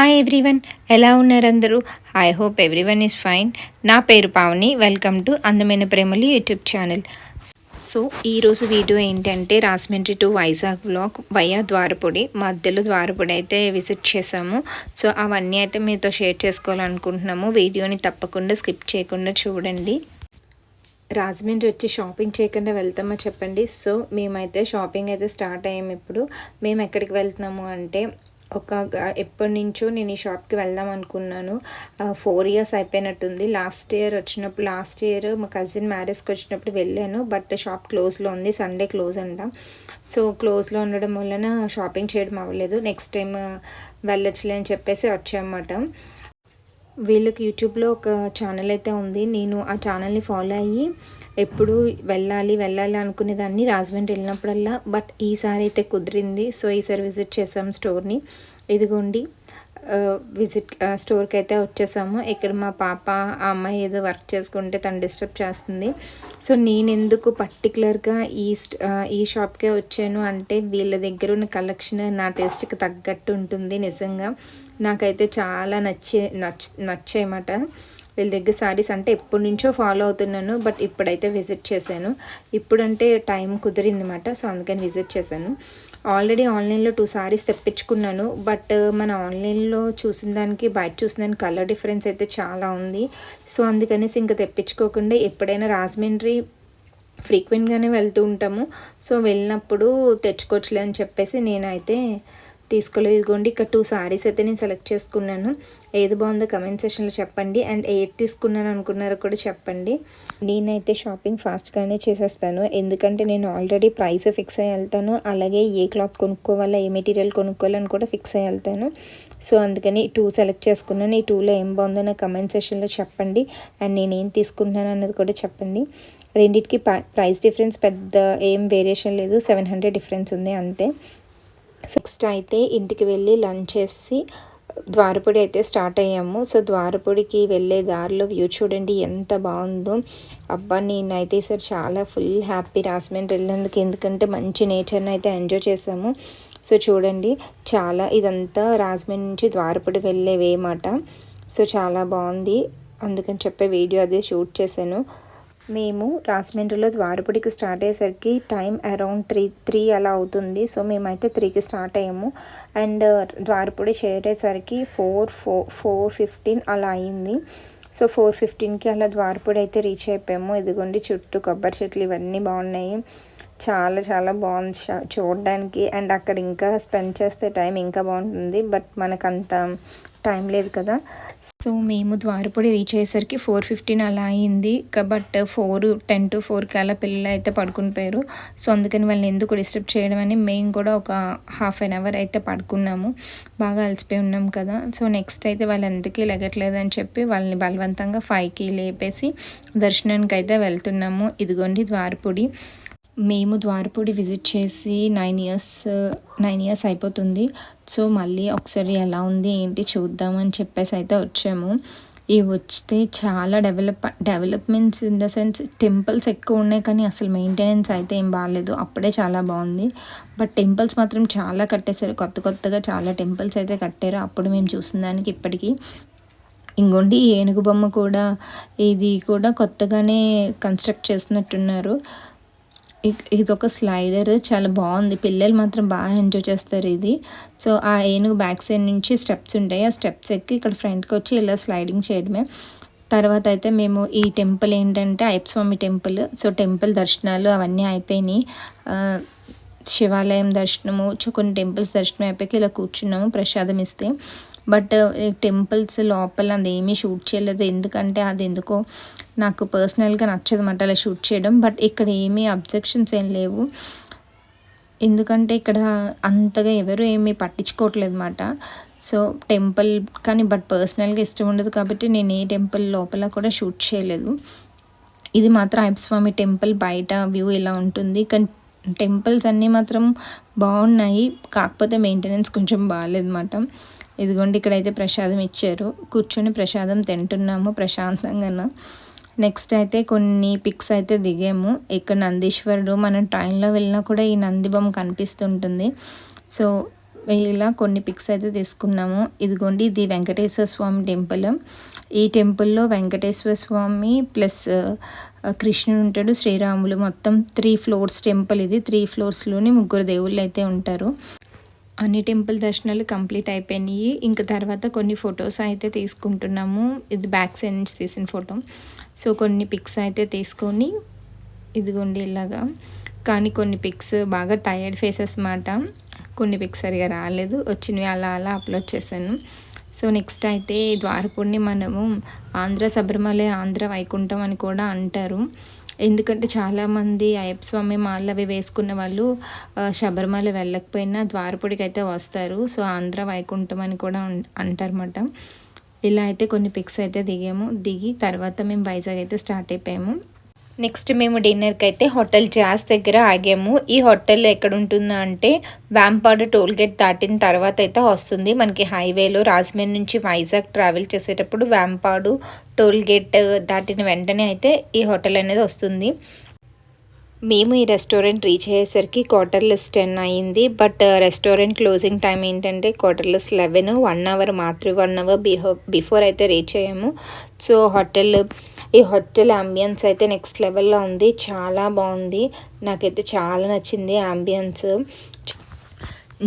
Hi everyone ఎలా ఉన్నారు అందరూ? I hope everyone is fine నా పేరు Pavani welcome to Andamaina Premalu YouTube channel so ఈరోజు వీడియో ఏంటంటే Rajahmundry to Vizag vlog via Dwarapudi మధ్యలో ద్వారపొడి అయితే విజిట్ చేసాము సో అవన్నీ అయితే మీతో షేర్ చేసుకోవాలనుకుంటున్నాము. వీడియోని తప్పకుండా స్కిప్ చేయకుండా చూడండి. రాజమండ్రి వచ్చి షాపింగ్ చేయకుండా వెళ్తామో చెప్పండి? సో మేమైతే షాపింగ్ అయితే స్టార్ట్ అయ్యాము ఇప్పుడు. మేము ఎక్కడికి వెళ్తున్నాము అంటే ఒక ఎప్పటి నుంచో నేను ఈ షాప్కి వెళ్దాం అనుకున్నాను. ఫోర్ ఇయర్స్ అయిపోయినట్టుంది. లాస్ట్ ఇయర్ వచ్చినప్పుడు లాస్ట్ ఇయర్ మా కజిన్ మ్యారేజ్కి వచ్చినప్పుడు వెళ్ళాను. బట్ షాప్ క్లోజ్లో ఉంది. సండే క్లోజ్ అంట. సో క్లోజ్లో ఉండడం వలన షాపింగ్ చేయడం అవ్వలేదు. నెక్స్ట్ టైం వెళ్ళొచ్చులే అని చెప్పేసి వచ్చామన్నమాట. వీళ్ళకి యూట్యూబ్లో ఒక ఛానల్ అయితే ఉంది. నేను ఆ ఛానల్ని ఫాలో అయ్యి ఎప్పుడు వెళ్ళాలి వెళ్ళాలి అనుకునేదాన్ని రాజమండ్రి వెళ్ళినప్పుడల్లా. బట్ ఈసారి అయితే కుదిరింది. సో ఈసారి విజిట్ చేసాం స్టోర్ని. ఇదిగోండి విజిట్ స్టోర్కి అయితే వచ్చేసాము. ఇక్కడ మా పాప ఆ అమ్మాయి ఏదో వర్క్ చేసుకుంటే తను డిస్టర్బ్ చేస్తుంది. సో నేను ఎందుకు పర్టికులర్గా ఈ ఈ షాప్కే వచ్చాను అంటే వీళ్ళ దగ్గర ఉన్న కలెక్షన్ నా టేస్ట్కి తగ్గట్టు ఉంటుంది నిజంగా. నాకైతే చాలా నచ్చే నచ్చ నచ్చాయన్నమాట. వీళ్ళ దగ్గర శారీస్ అంటే ఎప్పటి నుంచో ఫాలో అవుతున్నాను బట్ ఇప్పుడైతే విజిట్ చేశాను. ఇప్పుడంటే టైం కుదిరింది అనమాట సో అందుకని విజిట్ చేశాను. ఆల్రెడీ ఆన్లైన్లో టూ శారీస్ తెప్పించుకున్నాను బట్ మన ఆన్లైన్లో చూసిన దానికి బయట చూసిన దానికి కలర్ డిఫరెన్స్ అయితే చాలా ఉంది. సో అందుకనేసి ఇంకా తెప్పించుకోకుండా ఎప్పుడైనా రాజమండ్రి ఫ్రీక్వెంట్గానే వెళ్తూ ఉంటాము. సో వెళ్ళినప్పుడు తెచ్చుకోవచ్చులే అని చెప్పేసి నేనైతే తీసుకోలేదు. ఇదిగోండి ఇక్కడ టూ శారీస్ అయితే నేను సెలెక్ట్ చేసుకున్నాను. ఏది బాగుందో కమెంట్ సెషన్లో చెప్పండి. అండ్ ఏది తీసుకున్నాను అనుకున్నారో కూడా చెప్పండి. నేనైతే షాపింగ్ ఫాస్ట్గానే చేసేస్తాను. ఎందుకంటే నేను ఆల్రెడీ ప్రైస్ ఫిక్స్ అయ్యి వెళ్తాను. అలాగే ఏ క్లాత్ కొనుక్కోవాలా ఏ మెటీరియల్ కొనుక్కోవాలని కూడా ఫిక్స్ అయ్యి వెళ్తాను. సో అందుకని టూ సెలెక్ట్ చేసుకున్నాను. ఈ టూలో ఏం బాగుందో నా కమెంట్ సెషన్లో చెప్పండి. అండ్ నేను ఏం తీసుకుంటున్నాను అన్నది కూడా చెప్పండి. రెండింటికి ప్రైస్ డిఫరెన్స్ పెద్ద ఏం వేరియేషన్ లేదు. సెవెన్ హండ్రెడ్ డిఫరెన్స్ ఉంది అంతే. నెక్స్ట్ అయితే ఇంటికి వెళ్ళి లంచ్ చేసి ద్వారపుడి అయితే స్టార్ట్ అయ్యాము. సో ద్వారపుడికి వెళ్ళే దారిలో వ్యూ చూడండి ఎంత బాగుందో. అబ్బా నేనైతే సార్ చాలా ఫుల్ హ్యాపీ రాజమండ్రి వెళ్ళినందుకు. ఎందుకంటే మంచి నేచర్ని అయితే ఎంజాయ్ చేసాము. సో చూడండి చాలా ఇదంతా రాజమండ్రి నుంచి ద్వారపుడి వెళ్ళే వేమాట సో చాలా బాగుంది. అందుకని చెప్పే వీడియో అదే షూట్ చేశాను. మేము రాజమండ్రిలో ద్వారపుడికి స్టార్ట్ అయ్యేసరికి టైం అరౌండ్ త్రీ త్రీ అలా అవుతుంది. సో మేమైతే త్రీకి స్టార్ట్ అయ్యాము. అండ్ uh, ద్వారపూడి చేరేసరికి ఫోర్ ఫోర్ ఫోర్ ఫిఫ్టీన్ అలా అయింది. సో ఫోర్ ఫిఫ్టీన్కి అలా ద్వారపూడి అయితే రీచ్ అయిపోయాము. ఇదిగోండి చుట్టూ కొబ్బరి చెట్లు ఇవన్నీ బాగున్నాయి. చాలా చాలా బాగుంది చూడడానికి. అండ్ అక్కడ ఇంకా స్పెండ్ చేస్తే టైం ఇంకా బాగుంటుంది. బట్ మనకంత టైం లేదు కదా. సో మేము ద్వారపూడి రీచ్ అయ్యేసరికి ఫోర్ ఫిఫ్టీన్ అలా అయింది. బట్ ఫోర్ టెన్ టు ఫోర్కి అలా పిల్లలు అయితే పడుకుని పోయారు. సో అందుకని వాళ్ళని ఎందుకు డిస్టర్బ్ చేయడం అని మేము కూడా ఒక హాఫ్ అన్ అవర్ అయితే పడుకున్నాము. బాగా అలసిపోయి ఉన్నాం కదా. సో నెక్స్ట్ అయితే వాళ్ళు ఎందుకే లెగట్లేదు అని చెప్పి వాళ్ళని బలవంతంగా ఫైవ్కి లేపేసి దర్శనానికి అయితే వెళ్తున్నాము. ఇదిగోండి ద్వారపూడి. మేము ద్వారపూడి విజిట్ చేసి నైన్ ఇయర్స్ నైన్ ఇయర్స్ అయిపోతుంది. సో మళ్ళీ ఒకసారి ఎలా ఉంది ఏంటి చూద్దామని చెప్పేసి అయితే వచ్చాము. ఇవి వస్తే చాలా develop developments in the sense temples ఎక్కువ ఉన్నాయి కానీ అసలు మెయింటెనెన్స్ అయితే ఏం బాగాలేదు. అప్పుడే చాలా బాగుంది. బట్ టెంపుల్స్ మాత్రం చాలా కట్టేశారు. కొత్త కొత్తగా చాలా టెంపుల్స్ అయితే కట్టారు. అప్పుడు మేము చూసిన దానికి ఇప్పటికీ. ఇంకోండి ఏనుగు బొమ్మ కూడా ఇది కూడా కొత్తగానే కన్స్ట్రక్ట్ చేస్తున్నట్టున్నారు. ఇది ఒక స్లైడర్ చాలా బాగుంది. పిల్లలు మాత్రం బాగా ఎంజాయ్ చేస్తారు ఇది. సో ఆ ఏనుగు బ్యాక్ సైడ్ నుంచి స్టెప్స్ ఉంటాయి. ఆ స్టెప్స్ ఎక్కి ఇక్కడ ఫ్రంట్కి వచ్చి ఇలా స్లైడింగ్ చేయడమే. తర్వాత అయితే మేము ఈ టెంపుల్ ఏంటంటే అయ్యప్పస్వామి టెంపుల్ సో టెంపుల్ దర్శనాలు అవన్నీ అయిపోయినాయి. శివాలయం దర్శనము కొన్ని టెంపుల్స్ దర్శనం అయిపోయి ఇలా కూర్చున్నాము ప్రసాదం ఇస్తే. బట్ టెంపుల్స్ లోపల అది ఏమీ షూట్ చేయలేదు. ఎందుకంటే అది ఎందుకో నాకు పర్సనల్గా నచ్చదు అనమాట అలా షూట్ చేయడం. బట్ ఇక్కడ ఏమీ అబ్జెక్షన్స్ ఏం లేవు. ఎందుకంటే ఇక్కడ అంతగా ఎవరు ఏమీ పట్టించుకోవట్లేదు అనమాట సో టెంపుల్ కానీ బట్ పర్సనల్గా ఇష్టం ఉండదు కాబట్టి నేను ఏ టెంపుల్ లోపల కూడా షూట్ చేయలేదు. ఇది మాత్రం అయ్యప్పస్వామి టెంపుల్ బయట వ్యూ ఇలా ఉంటుంది. కానీ టెంపుల్స్ అన్నీ మాత్రం బాగున్నాయి. కాకపోతే మెయింటెనెన్స్ కొంచెం బాగాలేదన్నమాట. ఇదిగోండి ఇక్కడైతే ప్రసాదం ఇచ్చారు. కూర్చొని ప్రసాదం తింటున్నాము ప్రశాంతంగా నెక్స్ట్ అయితే కొన్ని పిక్స్ అయితే దిగాము. ఇక్కడ నందీశ్వరుడు మనం ట్రైన్లో వెళ్ళినా కూడా ఈ నంది బొమ్మ కనిపిస్తుంటుంది. సో ఇలా కొన్ని పిక్స్ అయితే తీసుకున్నాము. ఇదిగోండి ఇది వెంకటేశ్వర స్వామి టెంపుల్ ఈ టెంపుల్లో వెంకటేశ్వర స్వామి ప్లస్ కృష్ణుడు ఉంటాడు శ్రీరాములు. మొత్తం త్రీ ఫ్లోర్స్ టెంపుల్ ఇది. త్రీ ఫ్లోర్స్లోని ముగ్గురు దేవుళ్ళు అయితే ఉంటారు. అన్ని టెంపుల్ దర్శనాలు కంప్లీట్ అయిపోయినాయి. ఇంకా తర్వాత కొన్ని ఫొటోస్ అయితే తీసుకుంటున్నాము. ఇది బ్యాక్ సైడ్ నుంచి తీసిన ఫోటో సో కొన్ని పిక్స్ అయితే తీసుకొని ఇదిగోండి ఇలాగా. కానీ కొన్ని పిక్స్ బాగా టైర్డ్ ఫేసెస్ మాట. కొన్ని పిక్స్ సరిగా రాలేదు. వచ్చినవి అలా అలా అప్లోడ్ చేశాను. సో నెక్స్ట్ అయితే ద్వారపుడిని మనము ఆంధ్ర శబరిమల ఆంధ్ర వైకుంఠం అని కూడా అంటారు. ఎందుకంటే చాలామంది అయ్యప్ప స్వామి మాలవి అవి వేసుకున్న వాళ్ళు శబరిమల వెళ్ళకపోయినా ద్వారపుడికి అయితే వస్తారు. సో ఆంధ్ర వైకుంఠం అని కూడా అంటారన్నమాట. ఇలా అయితే కొన్ని పిక్స్ అయితే దిగాము. దిగి తర్వాత మేము వైజాగ్ అయితే స్టార్ట్ అయిపోయాము. నెక్స్ట్ మేము డిన్నర్కి అయితే హోటల్ జాస్ దగ్గర ఆగాము. ఈ హోటల్ ఎక్కడ ఉంటుందా అంటే వ్యాంపాడు టోల్ గేట్ దాటిన తర్వాత అయితే వస్తుంది. మనకి హైవేలో రాజమండ్రి నుంచి వైజాగ్ ట్రావెల్ చేసేటప్పుడు వ్యాంపాడు టోల్ గేట్ దాటిన వెంటనే అయితే ఈ హోటల్ అనేది వస్తుంది. మేము ఈ రెస్టారెంట్ రీచ్ అయ్యేసరికి క్వార్టర్లెస్ టెన్ అయింది. బట్ రెస్టారెంట్ క్లోజింగ్ టైం ఏంటంటే quarter less eleven one hour మాత్రం వన్ అవర్ బిహో బిఫోర్ అయితే రీచ్ అయ్యాము. సో హోటల్ ఈ హోటల్ అంబియన్స్ అయితే నెక్స్ట్ లెవెల్లో ఉంది. చాలా బాగుంది. నాకైతే చాలా నచ్చింది అంబియన్స్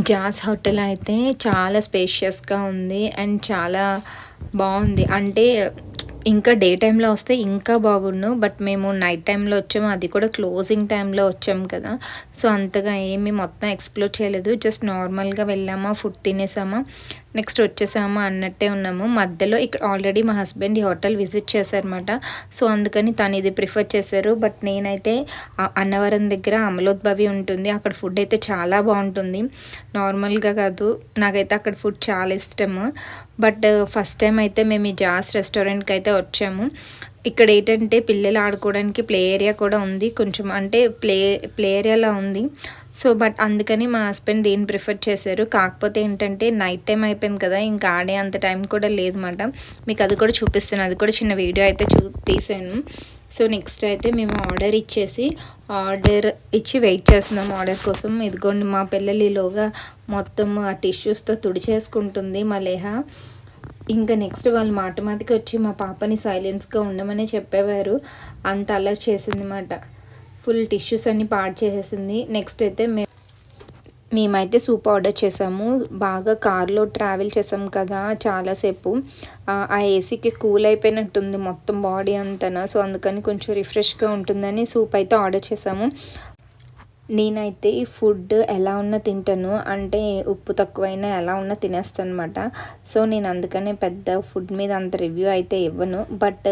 జాస్ హోటల్ అయితే చాలా స్పేషియస్గా ఉంది. అండ్ చాలా బాగుంది. అంటే ఇంకా డే టైంలో వస్తే ఇంకా బాగుండు బట్ మేము నైట్ టైంలో వచ్చాము. అది కూడా క్లోజింగ్ టైంలో వచ్చాము కదా. సో అంతగా ఏమి మొత్తం ఎక్స్ప్లోర్ చేయలేదు. జస్ట్ నార్మల్గా వెళ్ళామా ఫుడ్ తినేసామా నెక్స్ట్ వచ్చేసామా అన్నట్టే ఉన్నాము. మధ్యలో ఇక్కడ ఆల్రెడీ మా హస్బెండ్ ఈ హోటల్ విజిట్ చేశారనమాట సో అందుకని తను ఇది ప్రిఫర్ చేశారు. బట్ నేనైతే అన్నవరం దగ్గర అమలోద్భవి ఉంటుంది. అక్కడ ఫుడ్ అయితే చాలా బాగుంటుంది. నార్మల్గా కాదు నాకైతే అక్కడ ఫుడ్ చాలా ఇష్టము. బట్ ఫస్ట్ టైం అయితే మేము ఈ జాస్ రెస్టారెంట్కి అయితే వచ్చాము. ఇక్కడ ఏంటంటే పిల్లలు ఆడుకోవడానికి ప్లే ఏరియా కూడా ఉంది. కొంచెం అంటే ప్లే ప్లే ఏరియాలా ఉంది. సో బట్ అందుకని మా హస్బెండ్ దీన్ని ప్రిఫర్ చేశారు. కాకపోతే ఏంటంటే నైట్ టైం అయిపోయింది కదా ఇంకా ఆడే అంత టైం కూడా లేదన్నమాట. మీకు అది కూడా చూపిస్తాను. అది కూడా చిన్న వీడియో అయితే చూ తీసాను. సో నెక్స్ట్ అయితే మేము ఆర్డర్ ఇచ్చేసి ఆర్డర్ ఇచ్చి వెయిట్ చేస్తున్నాం ఆర్డర్ కోసం. ఇదిగోండి మా పిల్లలు మొత్తం ఆ టిష్యూస్తో తుడిచేసుకుంటుంది మా లేహ. ఇంకా నెక్స్ట్ వాళ్ళు మాట మాటికి వచ్చి మా పాపని సైలెన్స్గా ఉండమని చెప్పేవారు. అంత అలర్ చేసింది మాట ఫుల్ టిష్యూస్ అన్ని పాడు చేసేసింది. నెక్స్ట్ అయితే మే మేమైతే సూప్ ఆర్డర్ చేసాము. బాగా కార్లో ట్రావెల్ చేసాం కదా చాలాసేపు ఆ ఏసీకి కూల్ అయిపోయినట్టుంది మొత్తం బాడీ అంతా సో అందుకని కొంచెం రిఫ్రెష్గా ఉంటుందని సూప్ అయితే ఆర్డర్ చేసాము. నేనైతే ఈ ఫుడ్ ఎలా ఉన్నా తింటాను. అంటే ఉప్పు తక్కువైనా ఎలా ఉన్నా తినేస్తాను అనమాట సో నేను అందుకనే పెద్ద ఫుడ్ మీద అంత రివ్యూ అయితే ఇవ్వను. బట్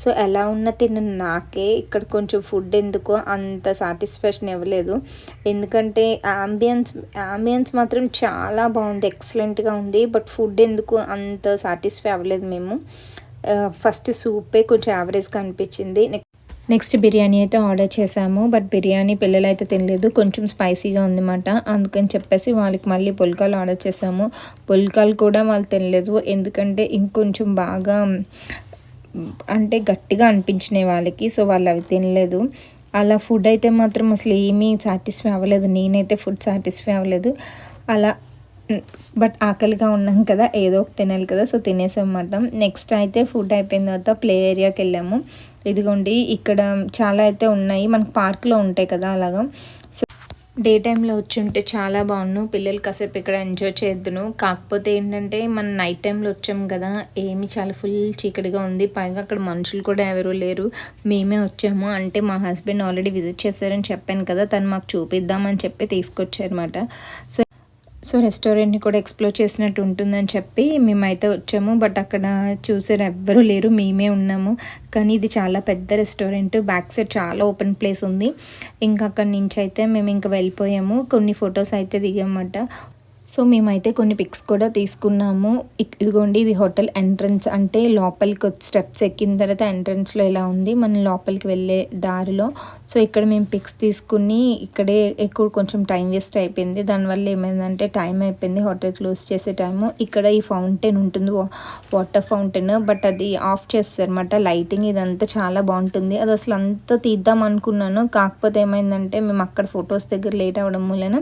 సో ఎలా ఉన్నా తిన నాకే ఇక్కడ కొంచెం ఫుడ్ ఎందుకో అంత సాటిస్ఫాక్షన్ ఇవ్వలేదు. ఎందుకంటే ఆంబియన్స్ ఆంబియన్స్ మాత్రం చాలా బాగుంది. ఎక్సలెంట్గా ఉంది. బట్ ఫుడ్ ఎందుకు అంత సాటిస్ఫై అవ్వలేదు మేము. ఫస్ట్ సూపే కొంచెం యావరేజ్గా అనిపించింది. నెక్స్ట్ బిర్యానీ అయితే ఆర్డర్ చేసాము బట్ బిర్యానీ పిల్లలు అయితే తినలేదు. కొంచెం స్పైసీగా ఉందన్నమాట. అందుకని చెప్పేసి వాళ్ళకి మళ్ళీ పుల్కాలు ఆర్డర్ చేసాము పుల్కాలు కూడా వాళ్ళు తినలేదు. ఎందుకంటే ఇంకొంచెం బాగా అంటే గట్టిగా అనిపించినాయి వాళ్ళకి సో వాళ్ళు అవి తినలేదు. అలా ఫుడ్ అయితే మాత్రం అసలు ఏమీ సాటిస్ఫై అవ్వలేదు. నేనైతే ఫుడ్ సాటిస్ఫై అవ్వలేదు. అలా బట్ ఆకలిగా ఉన్నాం కదా ఏదో ఒక తినాలి కదా సో తినేసామన్నమాట నెక్స్ట్ అయితే ఫుడ్ అయిపోయిన తర్వాత ప్లే ఏరియాకి వెళ్ళాము. ఇదిగోండి ఇక్కడ చాలా అయితే ఉన్నాయి. మనకు పార్క్లో ఉంటాయి కదా అలాగా. సో డే టైంలో వచ్చి ఉంటే చాలా బాగున్నాను పిల్లలు కాసేపు ఇక్కడ ఎంజాయ్ చేద్దును. కాకపోతే ఏంటంటే మనం నైట్ టైంలో వచ్చాం కదా ఏమి చాలా ఫుల్ చీకటిగా ఉంది. పైగా అక్కడ మనుషులు కూడా ఎవరు లేరు. మేమే వచ్చాము. అంటే మా హస్బెండ్ ఆల్రెడీ విజిట్ చేశారని చెప్పాను కదా తను మాకు చూపిద్దామని చెప్పి తీసుకొచ్చారనమాట సో సో రెస్టారెంట్ని కూడా ఎక్స్ప్లోర్ చేసినట్టు ఉంటుందని చెప్పి మేమైతే వచ్చాము. బట్ అక్కడ చూసారు ఎవ్వరూ లేరు. మేమే ఉన్నాము. కానీ ఇది చాలా పెద్ద రెస్టారెంట్. బ్యాక్ సైడ్ చాలా ఓపెన్ ప్లేస్ ఉంది. ఇంకా అక్కడి నుంచి అయితే మేము ఇంకా వెళ్ళిపోయాము. కొన్ని ఫొటోస్ అయితే దిగామన్నమాట సో మేమైతే కొన్ని పిక్స్ కూడా తీసుకున్నాము. ఇదిగోండి ఇది హోటల్ ఎంట్రన్స్ అంటే లోపలికి స్టెప్స్ ఎక్కిన తర్వాత ఎంట్రన్స్లో ఇలా ఉంది? మనం లోపలికి వెళ్ళే దారిలో. సో ఇక్కడ మేము పిక్స్ తీసుకుని ఇక్కడే ఎక్కువ కొంచెం టైం వేస్ట్ అయిపోయింది. దానివల్ల ఏమైందంటే టైం అయిపోయింది హోటల్ క్లోజ్ చేసే టైము. ఇక్కడ ఈ ఫౌంటైన్ ఉంటుంది. వాటర్ ఫౌంటైన్ బట్ అది ఆఫ్ చేస్తారన్నమాట లైటింగ్ ఇదంతా చాలా బాగుంటుంది. అది అసలు అంతా తీద్దాం అనుకున్నాను. కాకపోతే ఏమైందంటే మేము అక్కడ ఫొటోస్ దగ్గర లేట్ అవ్వడం వలన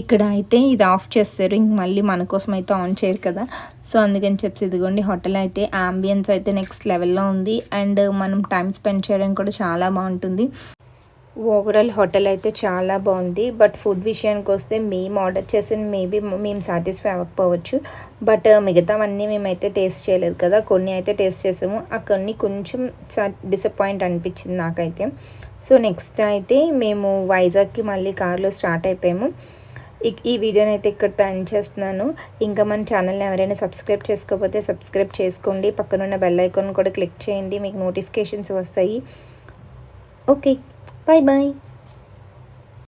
ఇక్కడ అయితే ఇది ఆఫ్ చేస్తారు. ఇంక మళ్ళీ మన కోసం అయితే ఆన్ చేయరు కదా. సో అందుకని చెప్పి ఇదిగోండి హోటల్ అయితే ఆంబియన్స్ అయితే నెక్స్ట్ లెవెల్లో ఉంది. అండ్ మనం టైం స్పెండ్ చేయడానికి కూడా చాలా బాగుంటుంది. ఓవరాల్ హోటల్ అయితే చాలా బాగుంది. బట్ ఫుడ్ విషయానికి వస్తే మేము ఆర్డర్ చేసిన మేబీ మేము సాటిస్ఫై అవ్వకపోవచ్చు. బట్ మిగతావన్నీ మేమైతే టేస్ట్ చేయలేదు కదా. కొన్ని అయితే టేస్ట్ చేసాము. ఆ కొన్ని కొంచెం డిసప్పాయింట్ అనిపించింది నాకైతే. సో నెక్స్ట్ అయితే మేము వైజాగ్కి మళ్ళీ కార్లో స్టార్ట్ అయిపోయాము. ఈ- ఈ వీడియోని అయితే ఇక్కడ ఎండ్ చేస్తున్నాను. ఇంకా మన ఛానల్ని ఎవరైనా సబ్స్క్రైబ్ చేసుకోకపోతే సబ్స్క్రైబ్ చేసుకోండి. పక్కనున్న బెల్ ఐకాన్ కూడా క్లిక్ చేయండి. మీకు నోటిఫికేషన్స్ వస్తాయి. Okay bye bye